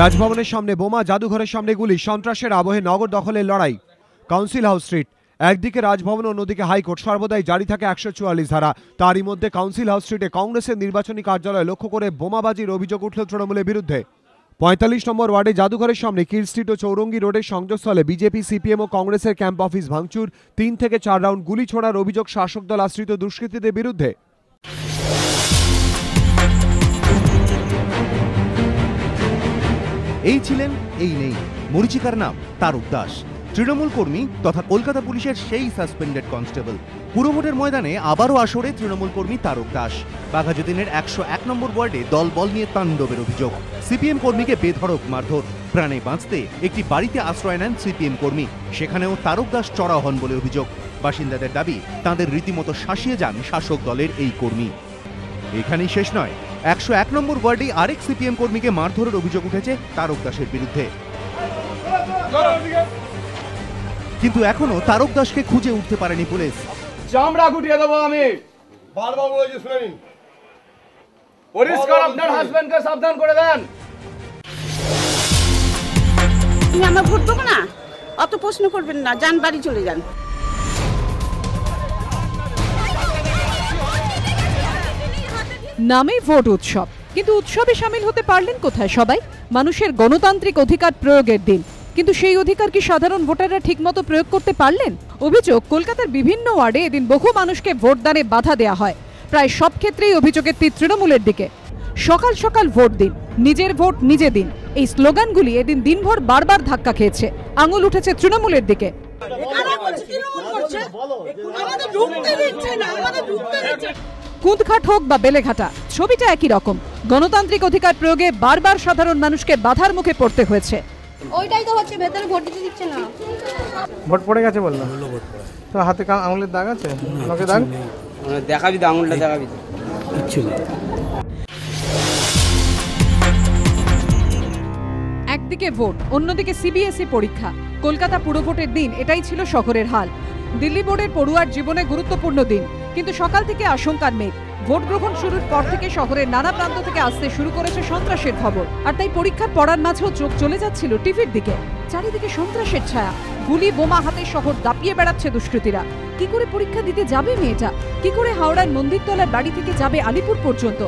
রাজভবনের সামনে বোমা, জাদুঘরের সামনে গুলি, সন্ত্রাসের আবহে নগর দখলের লড়াই। কাউন্সিল হাউস স্ট্রিট, একদিকে রাজভবন, অন্যদিকে হাইকোর্ট। সর্বদাই জারি থাকে একশো চুয়াল্লিশ ধারা। তারই মধ্যে কাউন্সিল হাউস স্ট্রিটে কংগ্রেসের নির্বাচনী কার্যালয় লক্ষ্য করে বোমাবাজির অভিযোগ উঠল তৃণমূলের বিরুদ্ধে। পঁয়তাল্লিশ নম্বর ওয়ার্ডে জাদুঘরের সামনে কিল স্ট্রিট ও চৌরঙ্গি রোডের সংযোগস্থলে বিজেপি, সিপিএম ও কংগ্রেসের ক্যাম্প অফিস ভাঙচুর। তিন থেকে চার রাউন্ড গুলি ছোড়ার অভিযোগ শাসক দল আশ্রিত দুষ্কৃতীদের বিরুদ্ধে। এই ছিলেন, এই নেই। মরিচিকার নাম তারক দাস। তৃণমূল কর্মী তথা কলকাতা পুলিশের সেই সাসপেন্ডেড কনস্টেবল। পুরভোটের ময়দানে আবারও আসরে তৃণমূল কর্মী তারক দাস। বাঘাযতীনের একশো এক নম্বর ওয়ার্ডে দল বল নিয়ে তাণ্ডবের অভিযোগ। সিপিএম কর্মীকে বেধড়ক মারধর। প্রাণে বাঁচতে একটি বাড়িতে আশ্রয় নেন সিপিএম কর্মী। সেখানেও তারক দাস চড়া হন বলে অভিযোগ। বাসিন্দাদের দাবি, তাঁদের রীতিমতো শাসিয়ে যান শাসক দলের এই কর্মী। এখানেই শেষ নয়। একশো এক নম্বর ওয়ার্ডে আরেক সিপিএম কর্মীকে মারধরের অভিযোগ উঠেছে তারক দাসের বিরুদ্ধে। কিন্তু এখনও তারক দাসকে খুঁজে উঠতে পারেনি পুলিশ। চামড়া গুটিয়ে দেবো আমি। বারবার বলেছি শুনে নিন পরিষ্কার আপনার হাজবেন্ডকে সাবধান করে দেন। তুমি আমার ভোট দেবো না? অত প্রশ্ন করবেন না যান বাড়ি চলে যান। নামে ভোট উৎসব। কিন্তু উৎসবে সামিল হতে পারলেন কোথায় সবাই? মানুষের গণতান্ত্রিক অধিকার প্রয়োগের দিন। কিন্তু সেই অধিকার কি সাধারণ ভোটাররা ঠিকমতো প্রয়োগ করতে পারলেন? অভিযোগ, কলকাতার বিভিন্ন ওয়ার্ডে এদিন বহু মানুষকে ভোটদানে বাধা দেয়া হয়। প্রায় সব ক্ষেত্রেই অভিযোগের তীর তৃণমূলের দিকে। সকাল সকাল ভোট দিন, নিজের ভোট নিজে দিন। এই স্লোগানগুলি এদিন দিনভর বারবার ধাক্কা খেয়েছে। আঙুল উঠেছে তৃণমূলের দিকে। কুঁদঘাট হোক বা বেলেঘাটা ছবিটা একই রকম। গণতান্ত্রিক অধিকার প্রয়োগে বারবার সাধারণ মানুষকে বাধার মুখে পড়তে হয়েছে। ওইটাই তো হচ্ছে ভেতরে ভোট দিতে দিচ্ছে না। ভোট পড়ে গেছে বললাম তো হাতে আঙুলের দাগ আছে? আমাকে দাগ? মানে দেখাবি তো আঙুলটা দেখাবি তো। একদিকে ভোট অন্যদিকে সিবিএসই পরীক্ষা। কলকাতা পুরভোটের দিন এটাই ছিল শহরের হাল। দিল্লি বোর্ডের পড়ুয়ার জীবনে গুরুত্বপূর্ণ দিন। কিন্তু সকাল থেকে আশঙ্কার মেঘ। ভোট গ্রহণ শুরুর পর থেকে শহরের নানা প্রান্ত থেকে আসতে শুরু করেছে সন্ত্রাসের খবর। আর তাই পরীক্ষার পড়ার মাঝেও চোখ চলে যাচ্ছিল টিভির দিকে। চারিদিকে সন্ত্রাসের ছায়া। গুলি বোমা হাতে শহর দাপিয়ে বেড়াচ্ছে দুষ্কৃতীরা। কি করে পরীক্ষা দিতে যাবে মেয়েটা? কি করে হাওড়ার মন্দিরতলার বাড়ি থেকে যাবে আলিপুর পর্যন্ত?